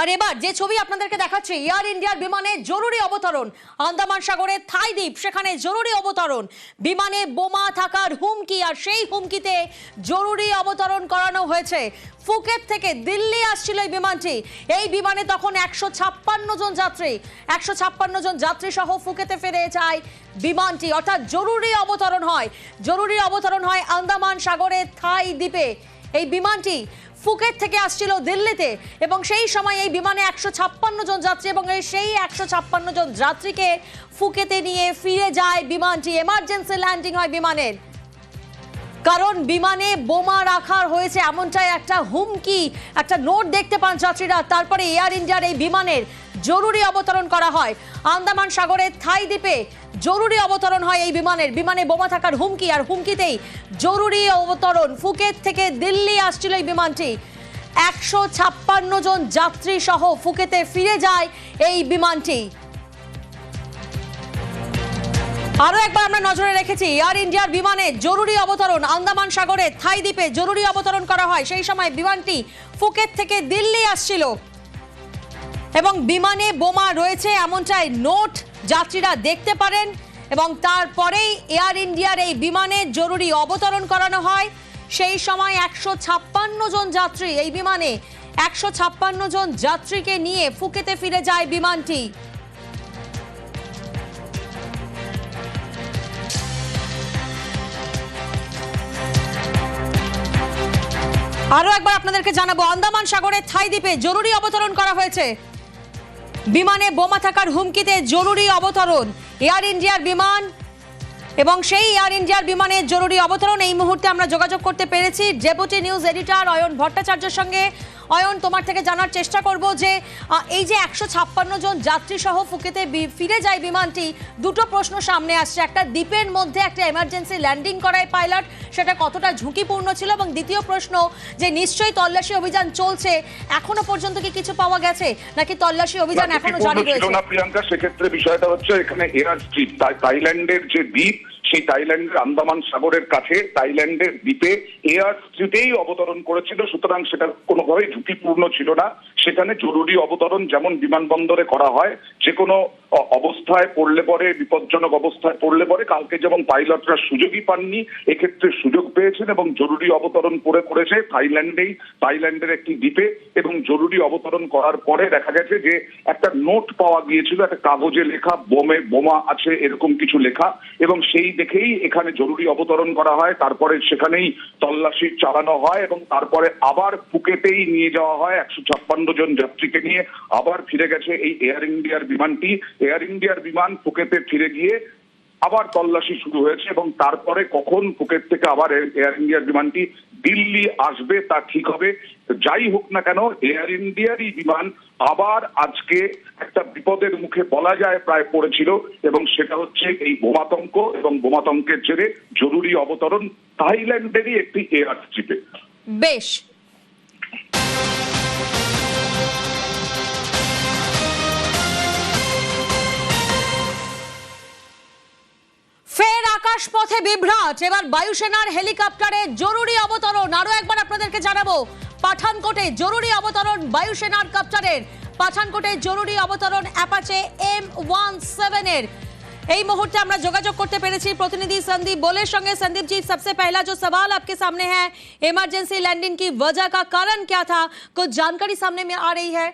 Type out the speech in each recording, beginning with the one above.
আর এবার যে ছবি আপনাদেরকে দেখাচ্ছি এয়ার ইন্ডিয়ার বিমানে জরুরি অবতরণ। আন্দামান সাগরে থাই দ্বীপ, সেখানে জরুরি অবতরণ। বিমানে বোমা থাকার হুমকি আর সেই হুমকিতে জরুরি অবতরণ করানো হয়েছে। ফুকেট থেকে দিল্লি আসছিল এই বিমানটি। এই বিমানে তখন একশো ছাপ্পান্ন জন যাত্রী। একশো ছাপ্পান্ন জন যাত্রী সহ ফুকেতে ফিরে যায় বিমানটি। অর্থাৎ জরুরি অবতরণ হয়। জরুরি অবতরণ হয় আন্দামান সাগরের থাই দ্বীপে। এই বিমানটি ফুকেট থেকে আসছিল দিল্লিতে এবং সেই সময় এই বিমানে একশো ছাপ্পান্ন জন যাত্রী এবং সেই একশো ছাপ্পান্ন জন যাত্রীকে ফুকেতে নিয়ে ফিরে যায় বিমানটি। এমার্জেন্সি ল্যান্ডিং হয় বিমানের। কারণ বিমানে বোমা রাখার হয়েছে এমনটাই একটা হুমকি, একটা নোট দেখতে পান যাত্রীরা। তারপরে এয়ার ইন্ডিয়ার এই বিমানের জরুরি অবতরণ করা হয়। আন্দামান সাগরের থাই দ্বীপে জরুরি অবতরণ হয় এই বিমানের। বিমানে বোমা থাকার হুমকি আর হুমকিতেই জরুরি অবতরণ। ফুকেট থেকে দিল্লি আসছিল এই বিমানটি। একশো ছাপ্পান্ন জন যাত্রী সহ ফুকেতে ফিরে যায় এই বিমানটি। আরও একবার আমরা নজরে রেখেছি, এয়ার ইন্ডিয়ার বিমানে জরুরি অবতরণ। আন্দামান সাগরে থাই দ্বীপে জরুরি অবতরণ করা হয়। সেই সময় বিমানটি ফুকেট থেকে দিল্লি আসছিল। এবং বিমানে বোমা রয়েছে এমনটাই নোট যাত্রীরা দেখতে পারেন এবং তারপরেই এয়ার ইন্ডিয়ার এই বিমানে জরুরি অবতরণ করানো হয়। সেই সময় একশো ছাপ্পান্ন জন যাত্রী এই বিমানে একশো ছাপ্পান্ন জন যাত্রীকে নিয়ে ফুকেতে ফিরে যায় বিমানটি। আরও একবার আপনাদেরকে জানাব, আন্দামান সাগরের থাই দ্বীপে জরুরি অবতরণ করা হয়েছে। বিমানে বোমা থাকার হুমকিতে জরুরি অবতরণ। এয়ার ইন্ডিয়ার বিমান এবং সেই এয়ার ইন্ডিয়ার বিমানের জরুরি অবতরণ এই মুহূর্তে আমরা যোগাযোগ করতে পেরেছি। ডেপুটি নিউজ এডিটর অয়ন ভট্টাচার্যের সঙ্গে। অয়ন তোমার থেকে জানার চেষ্টা করব যে এই যে একশো ছাপ্পান্ন জন যাত্রী সহ ফুকেতে ফিরে যায় বিমানটি দুটো প্রশ্ন সামনে আসছে। একটা দ্বীপের মধ্যে একটা এমার্জেন্সি ল্যান্ডিং করায় পাইলট সেটা কতটা ঝুঁকিপূর্ণ ছিল? এবং দ্বিতীয় প্রশ্ন যে নিশ্চয়ই তল্লাশি অভিযান চলছে এখনও পর্যন্ত কি কিছু পাওয়া গেছে? নাকি তল্লাশি অভিযান এখনও জারি রয়েছে? প্রিয়াঙ্কা। সেক্ষেত্রে বিষয়টা হচ্ছে এখানে এয়ার স্ট্রিপ থাইল্যান্ডের যে দ্বীপ সেই থাইল্যান্ডের আন্দামান সাগরের কাছে থাইল্যান্ডের দ্বীপে এয়ার স্ট্রিটেই অবতরণ করেছিল, সুতরাং সেটা কোনোভাবেই ঝুঁকিপূর্ণ ছিল না। সেখানে জরুরি অবতরণ যেমন বিমানবন্দরে করা হয় যে কোনো অবস্থায় পড়লে পরে, বিপজ্জনক অবস্থায় পড়লে পরে, কালকে যেমন পাইলটরা সুযোগই পাননি, এক্ষেত্রে সুযোগ পেয়েছেন এবং জরুরি অবতরণ করে করেছে থাইল্যান্ডেই, থাইল্যান্ডের একটি দ্বীপে এবং জরুরি অবতরণ করার পরে দেখা গেছে যে একটা নোট পাওয়া গিয়েছিল, একটা কাগজে লেখা, বোমে, বোমা আছে এরকম কিছু লেখা এবং সেই দেখেই এখানে জরুরি অবতরণ করা হয়, তারপরে সেখানেই তল্লাশি চালানো হয় এবং তারপরে আবার ফুকেতেই নিয়ে যাওয়া হয়, একশো ছাপ্পান্ন জন যাত্রীকে নিয়ে আবার ফিরে গেছে এই এয়ার ইন্ডিয়ার বিমানটি। এয়ার ইন্ডিয়ার বিমান ফুকেতে ফিরে গিয়ে আবার তল্লাশি শুরু হয়েছে এবং তারপরে কখন ফুকেট থেকে আবার এয়ার- ইন্ডিয়ার বিমানটি দিল্লি আসবে তা ঠিক হবে। যাই হোক না কেন, এয়ার ইন্ডিয়ারই বিমান আবার আজকে একটা বিপদের মুখে বলা যায় প্রায় পড়েছিল এবং সেটা হচ্ছে এই বোমাতঙ্ক এবং বোমাতঙ্কের জেরে জরুরি অবতরণ থাইল্যান্ডেরই একটি এয়ার স্ট্রিপে। বেশ। আকাশপথে বিভ্রাট এবার বায়ুসেনার হেলিকপ্টারে জরুরি অবতরণ আরো একবার আপনাদেরকে জানাবো পাঠানকোটে জরুরি অবতরণ বায়ুসেনার কাপ্টারের পাঠানকোটে জরুরি অবতরণ অ্যাপাচে এম ওয়ান সেভেনের এই मुहूर्त আমরা যোগাযোগ করতে পেরেছি প্রতিনিধি संदीप बोले সঙ্গে संदीप जी सबसे पहला जो सवाल आपके सामने है इमरजेंसी लैंडिंग की वजह का कारण क्या था कुछ जानकारी सामने में आ रही है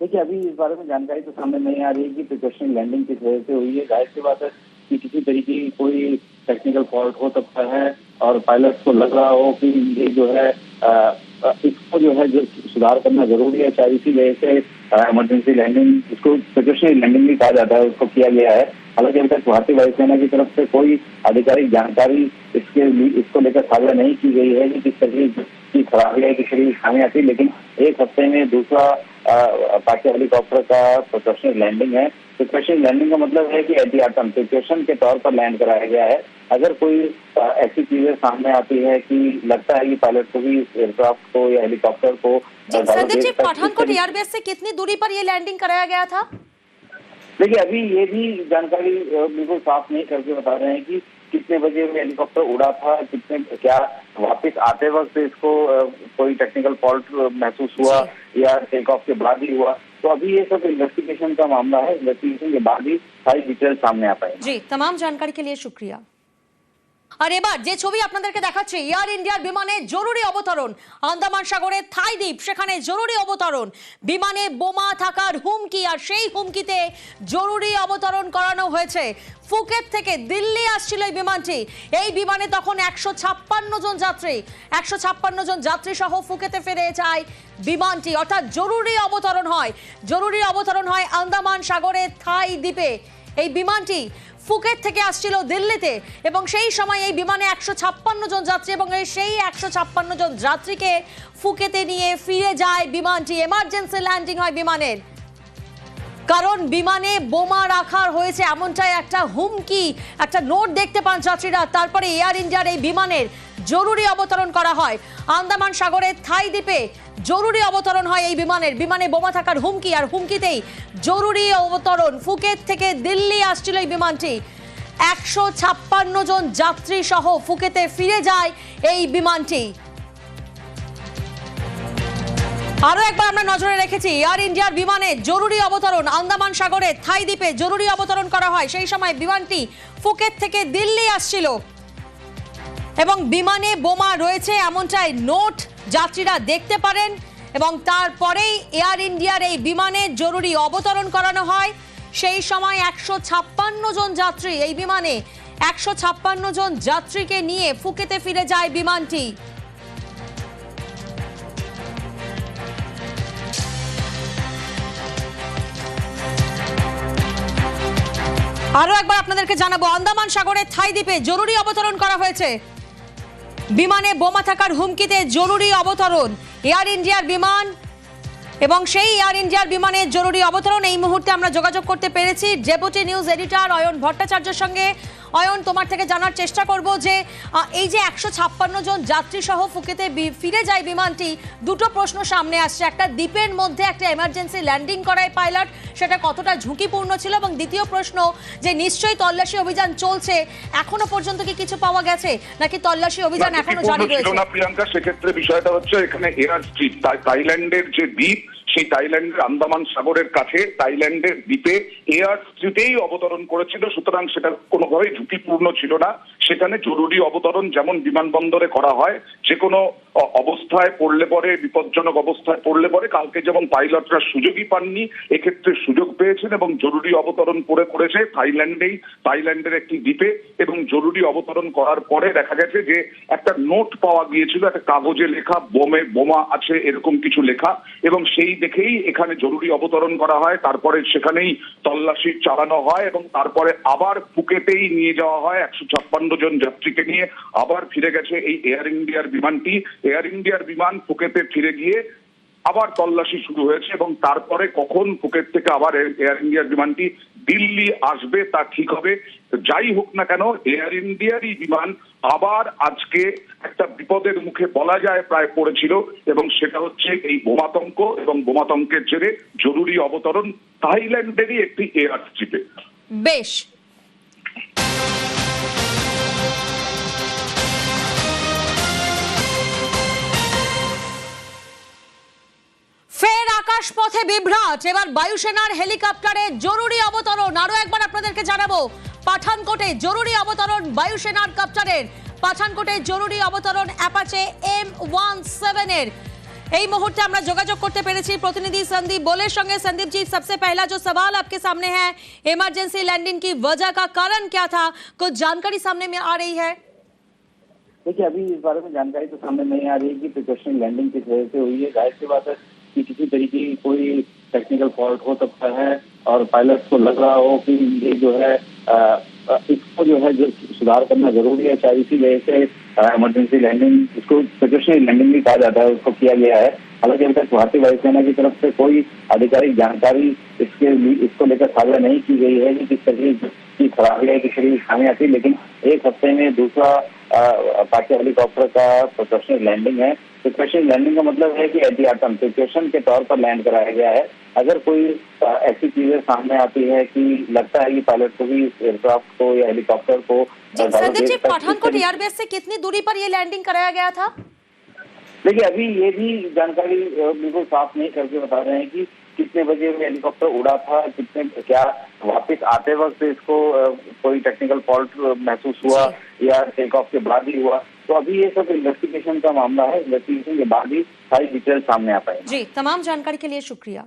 देखिए अभी इस बारे में जानकारी तो सामने नहीं आ रही है कि प्रिकॉशन लैंडिंग किस वजह से हुई है ज़ाहिर सी बात है कि किसी तरीके की कोई टेक्निकल फॉल्ट हो सकता है और पायलट को लग रहा हो कि ये जो है अ, इसको जो है जो सुधार करना ज़रूरी है चाहे इसी वजह से इमरजेंसी लैंडिंग इसको प्रिकॉशनरी लैंडिंग भी कहा जाता है उसको किया गया है। हालाँकि अभी तक भारतीय वायुसेना की तरफ़ से कोई आधिकारिक जानकारी इसके इसको लेकर साझा नहीं की गई है कि किस तरीके की खराबी है किस तरीके की खामियाँ थी लेकिन एक हफ़्ते में दूसरा अपाचे हेलीकॉप्टर का प्रोफेशनल लैंडिंग है। प्रोफेशनल लैंडिंग का मतलब है कि एहतियातन प्रिकॉशन के तौर पर लैंड कराया गया है। अगर कोई ऐसी चीज़ें सामने आती है कि लगता है कि पायलट को भी एयरक्राफ्ट को या हेलीकॉप्टर को पठानकोट एयरबेस से कितनी दूरी पर ये लैंडिंग कराया गया था? देखिए अभी ये भी जानकारी बिल्कुल साफ़ नहीं करके बता रहे हैं कि कितने बजे में हेलीकॉप्टर उड़ा था कितने क्या वापस आते वक्त इसको कोई टेक्निकल फॉल्ट महसूस हुआ या टेक ऑफ़ के बाद ही हुआ। तो अभी ये सब इन्वेस्टिगेशन का मामला है। इन्वेस्टिगेशन के बाद ही सारी डिटेल सामने आ पाए जी तमाम जानकारी के लिए शुक्रिया। আর এবার যে ছবি আপনাদেরকে দেখাচ্ছি এয়ার ইন্ডিয়ার বিমানে জরুরি অবতরণ। আন্দামান সাগরে থাই দ্বীপ, সেখানে জরুরি অবতরণ। বিমানে বোমা থাকার হুমকি আর সেই হুমকিতে জরুরি অবতরণ করানো হয়েছে। ফুকেট থেকে দিল্লি আসছিল এই বিমানটি। এই বিমানে তখন একশো ছাপ্পান্ন জন যাত্রী। একশো ছাপ্পান্ন জন যাত্রী সহ ফুকেতে ফিরে যায় বিমানটি। অর্থাৎ জরুরি অবতরণ হয়। জরুরি অবতরণ হয় আন্দামান সাগরে থাই দ্বীপে। এই বিমানটি ফুকেট থেকে আসছিল দিল্লিতে এবং সেই সময় এই বিমানে একশো ছাপ্পান্ন জন যাত্রী এবং সেই একশো ছাপ্পান্ন জন যাত্রীকে ফুকেতে নিয়ে ফিরে যায় বিমানটি। এমার্জেন্সি ল্যান্ডিং হয় বিমানের। কারণ বিমানে বোমা রাখার হয়েছে এমনটাই একটা হুমকি, একটা নোট দেখতে পান যাত্রীরা। তারপরে এয়ার ইন্ডিয়ার এই বিমানের জরুরি অবতরণ করা হয়। আন্দামান সাগরের থাই দ্বীপে জরুরি অবতরণ হয় এই বিমানের। বিমানে বোমা থাকার হুমকি, আর হুমকিতেই জরুরি অবতরণ। ফুকেট থেকে দিল্লি আসছিল এই বিমানটি। একশো ছাপ্পান্ন জন যাত্রী সহ ফুকেতে ফিরে যায় এই বিমানটি। আরও একবার আমরা নজরে রেখেছি এয়ার ইন্ডিয়ার বিমানে জরুরি অবতরণ, আন্দামান সাগরে থাই দ্বীপে জরুরি অবতরণ করা হয়। সেই সময় বিমানটি ফুকেট থেকে দিল্লি আসছিল। এবং বিমানে বোমা রয়েছে এমনটাই নোট, যাত্রীরা দেখতে পারেন। এবং তারপরেই এয়ার ইন্ডিয়ার এই বিমানে জরুরি অবতরণ করানো হয়। সেই সময় একশো ছাপ্পান্ন জন যাত্রী এই বিমানে, একশো ছাপ্পান্ন জন যাত্রীকে নিয়ে ফুকেতে ফিরে যায় বিমানটি। আরও একবার আপনাদেরকে জানাব, আন্দামান সাগরে থাই দ্বীপে জরুরি অবতরণ করা হয়েছে। বিমানে বোমা থাকার হুমকিতে জরুরি অবতরণ। এয়ার ইন্ডিয়ার বিমান এবং সেই এয়ার ইন্ডিয়ার বিমানের জরুরি অবতরণ। এই মুহূর্তে আমরা যোগাযোগ করতে পেরেছি। ডেপুটি নিউজ এডিটর অয়ন ভট্টাচার্যের সঙ্গে অয়ন তোমার থেকে জানার চেষ্টা করব যে এই যে একশো ছাপ্পান্ন জন যাত্রী সহ ফুকেতে ফিরে যায় বিমানটি দুটো প্রশ্ন সামনে আসছে। একটা দ্বীপের মধ্যে একটা এমার্জেন্সি ল্যান্ডিং করায় পাইলট সেটা কতটা ঝুঁকিপূর্ণ ছিল? এবং দ্বিতীয় প্রশ্ন যে নিশ্চয়ই তল্লাশি অভিযান চলছে এখনও পর্যন্ত কি কিছু পাওয়া গেছে? নাকি তল্লাশি অভিযান এখনও জারি রয়েছে? প্রিয়াঙ্কা সেক্ষেত্রে বিষয়টা হচ্ছে এখানে এয়ার স্ট্রিপ থাইল্যান্ডের যে দ্বীপ সেই থাইল্যান্ডের আন্দামান সাগরের কাছে থাইল্যান্ডের দ্বীপে এয়ার স্ট্রিপেই অবতরণ করেছিল, সুতরাং সেটা কোনোভাবেই ঝুঁকিপূর্ণ ছিল না। সেখানে জরুরি অবতরণ যেমন বিমানবন্দরে করা হয় যে কোনো অবস্থায় পড়লে পরে, বিপজ্জনক অবস্থায় পড়লে পরে, কালকে যেমন পাইলটরা সুযোগই পাননি, এক্ষেত্রে সুযোগ পেয়েছেন এবং জরুরি অবতরণ করে করেছে থাইল্যান্ডেই থাইল্যান্ডের একটি দ্বীপে, এবং জরুরি অবতরণ করার পরে দেখা গেছে যে একটা নোট পাওয়া গিয়েছিল, একটা কাগজে লেখা, বোমে বোমা আছে, এরকম কিছু লেখা, এবং সেই দেখেই এখানে জরুরি অবতরণ করা হয়, তারপরে সেখানেই তল্লাশি চালানো হয় এবং তারপরে আবার ফুকেতেই নিয়ে যাওয়া হয়। একশো ছাপ্পান্ন জন যাত্রীকে নিয়ে আবার ফিরে গেছে এই এয়ার ইন্ডিয়ার বিমানটি। এয়ার ইন্ডিয়ার বিমান ফুকেতে ফিরে গিয়ে আবার তল্লাশি শুরু হয়েছে এবং তারপরে কখন ফুকেট থেকে আবার এয়ার ইন্ডিয়ার বিমানটি দিল্লি আসবে তা ঠিক হবে যাই হোক না কেন এয়ার ইন্ডিয়ারই বিমান আবার আজকে একটা বিপদের মুখে বলা যায় প্রায় পড়েছিল এবং সেটা হচ্ছে এই বোমাতঙ্ক এবং বোমাতঙ্কের জেরে জরুরি অবতরণ থাইল্যান্ডেরই একটি এয়ার স্ট্রিপে বেশ। আকাশপথে বিভ্রাট, এবার বায়ুসেনার হেলিকপ্টারে জরুরি অবতরণ। আরও একবার আপনাদেরকে জানাব পাঠানকোটে জরুরি অবতরণ বায়ুসেনার কাপ্টারের পাঠানকোটে জরুরি অবতরণ অ্যাপাচে এম ওয়ান সেভেনের এই मुहूर्त আমরা যোগাযোগ করতে পেরেছি প্রতিনিধি संदीप बोले সঙ্গে। संदीप जी सबसे पहला जो सवाल आपके सामने है इमरजेंसी लैंडिंग की वजह का कारण क्या था? कुछ जानकारी सामने में आ रही है। देखिए, अभी इस बारे में जानकारी तो सामने नहीं आ रही है कि प्रिकॉशन लैंडिंग किस वजह से हुई है। ज़ाहिर सी बात है कि किसी तरीके की कोई टेक्निकल फॉल्ट हो सकता है और पायलट को लग रहा हो कि ये जो है इसको जो है, जो सुधार करना ज़रूरी है, चाहे इसी वजह से इमरजेंसी लैंडिंग इसको प्रिकॉशनरी लैंडिंग भी कहा जाता है, उसको किया गया है। हालाँकि अभी तक भारतीय वायुसेना की तरफ़ से कोई आधिकारिक जानकारी इसके इसको लेकर साझा नहीं की गई है कि किस तरीके की खराबी है, किस तरीके की खामियाँ थी, लेकिन एक हफ़्ते में दूसरा अपाचे हेलीकॉप्टर का प्रोफेशनल लैंडिंग है। प्रोफेशनल लैंडिंग का मतलब है कि एहतियातन प्रिकॉशन के तौर पर लैंड कराया गया है। अगर कोई ऐसी चीज़ें सामने आती है कि लगता है कि पायलट को भी एयरक्राफ्ट को या हेलीकॉप्टर को संदीप जी पठानकोट एयरबेस से कितनी दूरी पर ये लैंडिंग कराया गया था? देखिए अभी ये भी जानकारी बिल्कुल साफ़ नहीं करके बता रहे हैं कि कितने बजे हेलीकॉप्टर उड़ा था कितने क्या वापस आते वक्त इसको कोई टेक्निकल फॉल्ट महसूस हुआ। या टेक ऑफ़ के बाद ही हुआ। तो अभी ये सब इन्वेस्टिगेशन का मामला है। इन्वेस्टिगेशन के बाद ही सारी डिटेल सामने आ पाएगी। जी, तमाम जानकारी के लिए शुक्रिया।